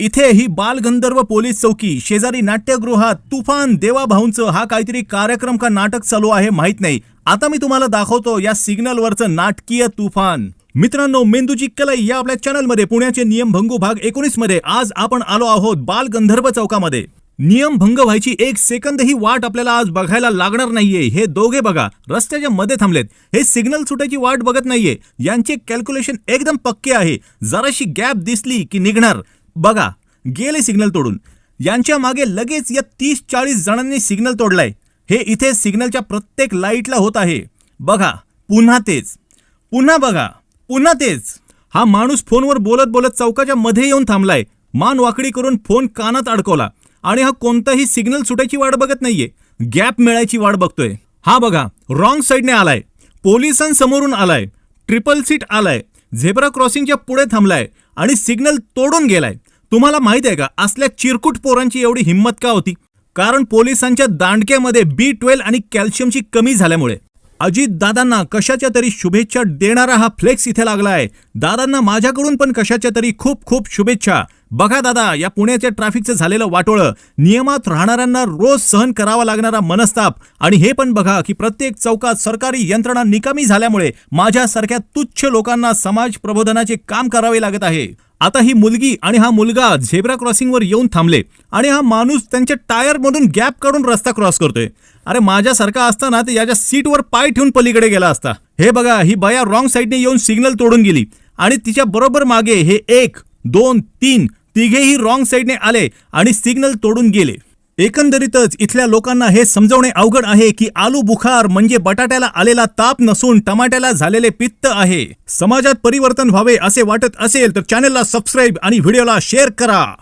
इथे ही बालगंधर्व पोलीस चौकी शेजारी नाट्यगृहात तुफान देवाभाऊंचं हा काहीतरी कार्यक्रम का नाटक चालू आहे माहीत नाही. आता मी तुम्हाला दाखवतो या सिग्नलवरचं नाटकीय तुफान. मित्रांनो मेंदूची कलई या आपल्या चॅनलमध्ये पुण्याचे नियम भंगू भाग एकोणीसमध्ये आज आपण आलो आहोत बालगंधर्व चौकामध्ये. नियम भंग व्हायची एक सेकंद ही वाट आपल्याला आज बघायला लागणार नाहीये. हे दोघे बघा रस्त्याच्या मध्ये थांबलेत. हे सिग्नल सुटायची वाट बघत नाहीये. यांचे कॅल्क्युलेशन एकदम पक्के आहे. जराशी गॅप दिसली की निघणार. बघा गेले सिग्नल तोडून. यांच्या मागे लगेच या तीस चाळीस जणांनी सिग्नल तोडलाय. हे इथे सिग्नलच्या प्रत्येक लाईटला होत आहे. बघा पुन्हा तेच. पुन्हा बघा पुन्हा तेच. हा माणूस फोनवर बोलत बोलत चौकाच्या मध्ये येऊन थांबलाय. मान वाकडी करून फोन कानात अडकवला. आणि हा कोणताही सिग्नल सुटायची वाट बघत नाहीये. गॅप मिळायची वाट बघतोय. हा बघा रॉंग साईडने आलाय. पोलिसांसमोरून आलाय. ट्रिपल सीट आलाय. झेब्रा क्रॉसिंगच्या पुढे थांबलाय. आणि सिग्नल तोडून गेलाय. तुम्हाला माहीत आहे का? असल्या चिरकुट पोरांची एवढी हिंमत का होती? कारण पोलिसांच्या दांडक्यामध्ये बी ट्वेल्व आणि कॅल्शियमची कमी झाल्यामुळे. अजित दादांना कशाच्या तरी शुभेच्छा देणारा हा फ्लेक्स इथे लागलाय दादांना माझ्याकडून पण कशाच्या तरी खूप खूप शुभेच्छा. बघा दादा या पुण्याच्या ट्रॅफिकचं झालेलं वाटोळं. नियमात राहणाऱ्यांना रोज सहन करावा लागणारा मनस्ताप. आणि हे पण बघा की प्रत्येक चौकात सरकारी यंत्रणा निकामी झाल्यामुळे माझ्यासारख्या तुच्छ लोकांना समाज प्रबोधनाचे काम करावे लागत आहे. आता ही मुलगी आणि हा मुलगा झेब्रा क्रॉसिंगवर येऊन थांबले आणि हा माणूस त्यांच्या टायरमधून गॅप काढून रस्ता क्रॉस करतोय. अरे माझ्यासारखा असताना ते याच्या सीटवर पाय ठेवून पलीकडे गेला असता. हे बघा ही बया रॉंग साईडने येऊन सिग्नल तोडून गेली आणि तिच्या बरोबर मागे हे एक दोन तीन तिघेही रॉंग साईडने आले आणि सिग्नल तोडून गेले. एकंदरीतच इथल्या लोकांना हे समजवणे अवघड आहे की आलू बुखार म्हणजे बटाट्याला आलेला ताप नसून टमाट्याला झालेले पित्त आहे. समाजात परिवर्तन व्हावे असे वाटत असेल तर चॅनलला सबस्क्राईब आणि व्हिडिओला शेअर करा.